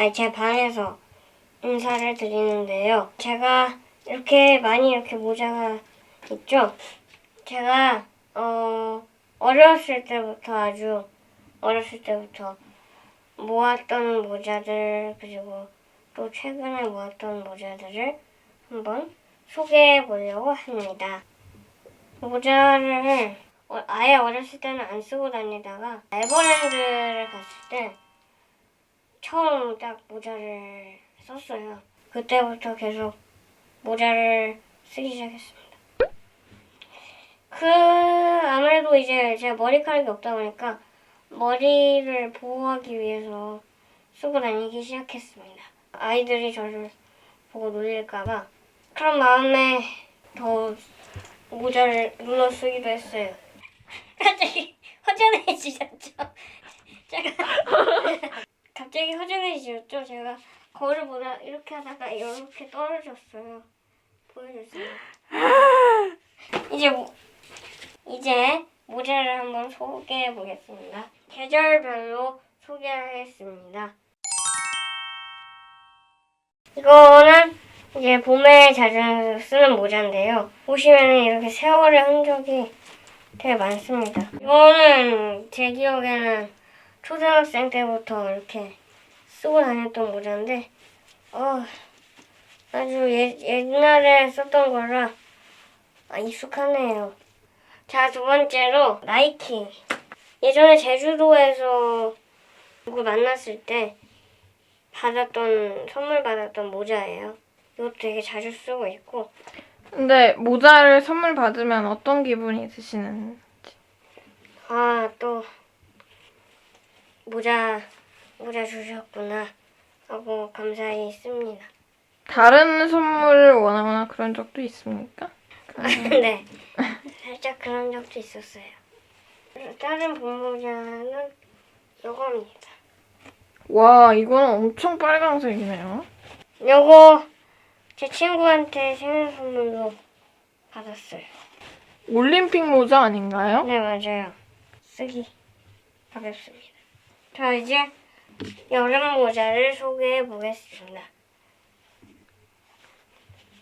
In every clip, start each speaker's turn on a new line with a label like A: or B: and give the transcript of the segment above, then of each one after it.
A: 아, 제 반에서 인사를 드리는데요. 제가 이렇게 많이 이렇게 모자가 있죠? 제가 어 어렸을 때부터 아주 어렸을 때부터 모았던 모자들 그리고 또 최근에 모았던 모자들을 한번 소개해 보려고 합니다. 모자를 어, 아예 어렸을 때는 안 쓰고 다니다가 에버랜드를 갔을 때 처음 딱 모자를 썼어요. 그때부터 계속 모자를 쓰기 시작했습니다. 그 아무래도 이제 제가 머리카락이 없다 보니까 머리를 보호하기 위해서 쓰고 다니기 시작했습니다. 아이들이 저를 보고 놀릴까봐 그런 마음에 더 모자를 눌러 쓰기도 했어요. 갑자기 허전해지셨죠? 제가 갑자기 허전해지셨죠? 제가 거울을 보다 이렇게 하다가 이렇게 떨어졌어요. 보여주세요. 이제 모- 이제 모자를 한번 소개해 보겠습니다. 계절별로 소개하겠습니다. 이거는 이제 봄에 자주 쓰는 모자인데요. 보시면 이렇게 세월의 흔적이 되게 많습니다. 이거는 제 기억에는 초등학생 때부터 이렇게 쓰고 다녔던 모자인데, 어, 아주 예, 옛날에 썼던 거라 아, 익숙하네요. 자, 두 번째로 나이키. 예전에 제주도에서 누구 만났을 때 받았던 선물 받았던 모자예요. 이것도 되게 자주 쓰고 있고
B: 근데 모자를 선물 받으면 어떤 기분이 드시는?
A: 아또 모자 모자 주셨구나 하고 감사히 씁니다.
B: 다른 선물을 원하거나 그런 적도 있습니까?
A: 네, 살짝 그런 적도 있었어요. 다른 봄모자는 요겁니다.
B: 와, 이거는 엄청 빨강색이네요.
A: 요거 제 친구한테 생일 선물로 받았어요.
B: 올림픽 모자 아닌가요?
A: 네 맞아요. 쓰기 가볍습니다. 자 이제 여름 모자를 소개해 보겠습니다.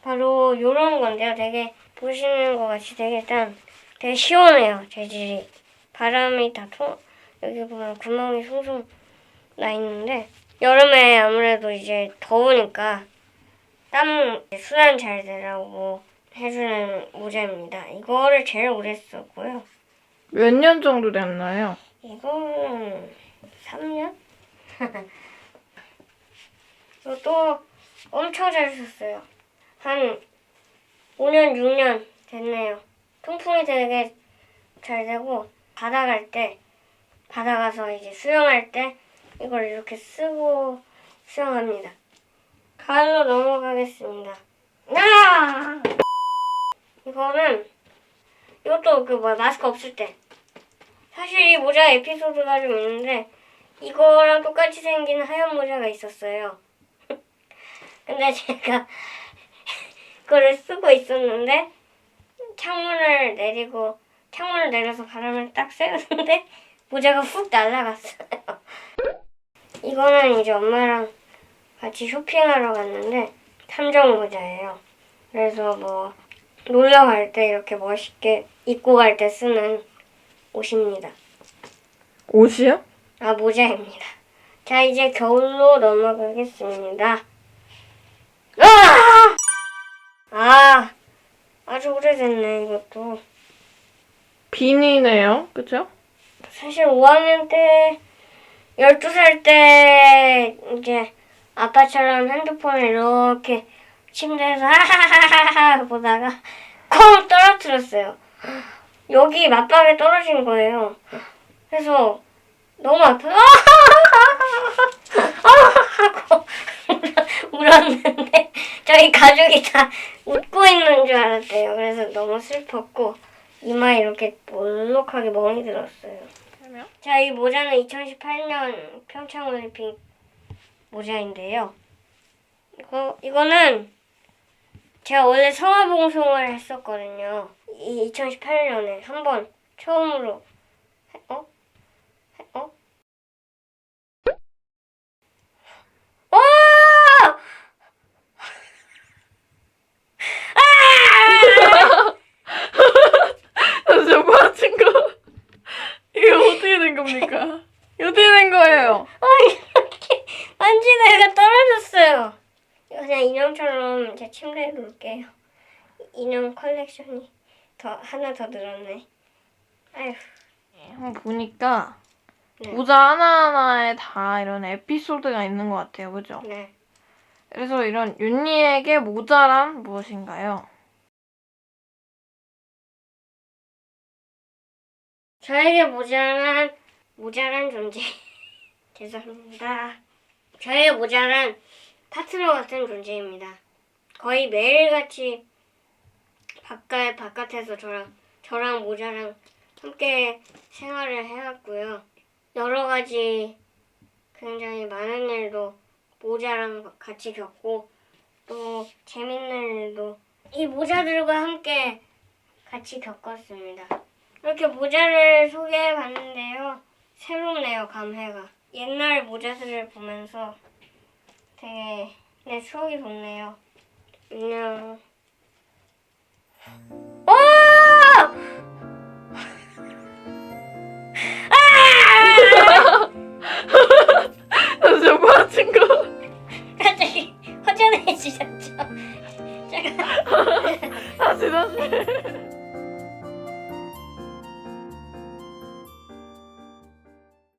A: 바로 요런 건데요. 되게 보시는 것 같이 되게 일단 되게 시원해요. 재질이 바람이 다 통, 여기 보면 구멍이 송송 나 있는데 여름에 아무래도 이제 더우니까 땀 순환 잘 되라고 해주는 모자입니다. 이거를 제일 오래 썼고요.
B: 몇 년 정도 됐나요?
A: 이거는 3년? 이것도 엄청 잘 썼어요. 한 5년, 6년 됐네요. 통풍이 되게 잘 되고 바다 갈 때, 바다 가서 이제 수영할 때 이걸 이렇게 쓰고 수영합니다. 가을로 넘어가겠습니다. 아! 이거는 이것도 그 뭐야 마스크 없을 때 사실 이 모자 에피소드가 좀 있는데 이거랑 똑같이 생긴 하얀 모자가 있었어요. 근데 제가 그거를 쓰고 있었는데 창문을 내리고 창문을 내려서 바람을 딱 쐬는데 모자가 훅 날아갔어요. 이거는 이제 엄마랑 같이 쇼핑하러 갔는데 탐정 모자예요. 그래서 뭐 놀러 갈 때 이렇게 멋있게 입고 갈 때 쓰는 옷입니다.
B: 옷이요?
A: 아, 모자입니다. 자, 이제 겨울로 넘어가겠습니다. 아! 아, 아주 오래됐네, 이것도.
B: 비니네요. 그죠?
A: 사실 5학년 때, 12살 때, 이제 아빠처럼 핸드폰을 이렇게 침대에서 하하하하 보다가 콩 떨어뜨렸어요. 여기 맞박에 떨어진 거예요. 그래서 너무 아파서 하고 울었는데 저희 가족이 다 웃고 있는 줄 알았대요. 그래서 너무 슬펐고 이마에 이렇게 볼록하게 멍이 들었어요. 자, 이 모자는 2018년 평창 올림픽 모자인데요. 이거 이거는 제가 원래 성화봉송을 했었거든요. 이 2018년에 한 번 처음으로? 어! 거야? 어떻게 된 거예요? 아니 이렇게 만지다 얘가 떨어졌어요. 그냥 인형처럼 제 침대에 놓을게요. 인형 컬렉션이 더 하나 더 늘었네. 아휴.
B: 예, 보니까
A: 네.
B: 모자 하나하나에 다 이런 에피소드가 있는 것 같아요. 그죠?
A: 네.
B: 그래서 이런 윤리에게 모자란 무엇인가요?
A: 저에게 모자란 모자란 존재. 죄송합니다. 저에게 모자란 파트너 같은 존재입니다. 거의 매일같이 바깥 바깥에서 저랑 저랑 모자랑 함께 생활을 해왔고요. 여러 가지 굉장히 많은 일도 모자랑 같이 겪고 또 재밌는 일도 이 모자들과 함께 같이 겪었습니다. 이렇게 모자를 소개해 봤는데요. 새롭네요, 감회가. 옛날 모자들을 보면서 되게 내 추억이 돋네요. 안녕. 오!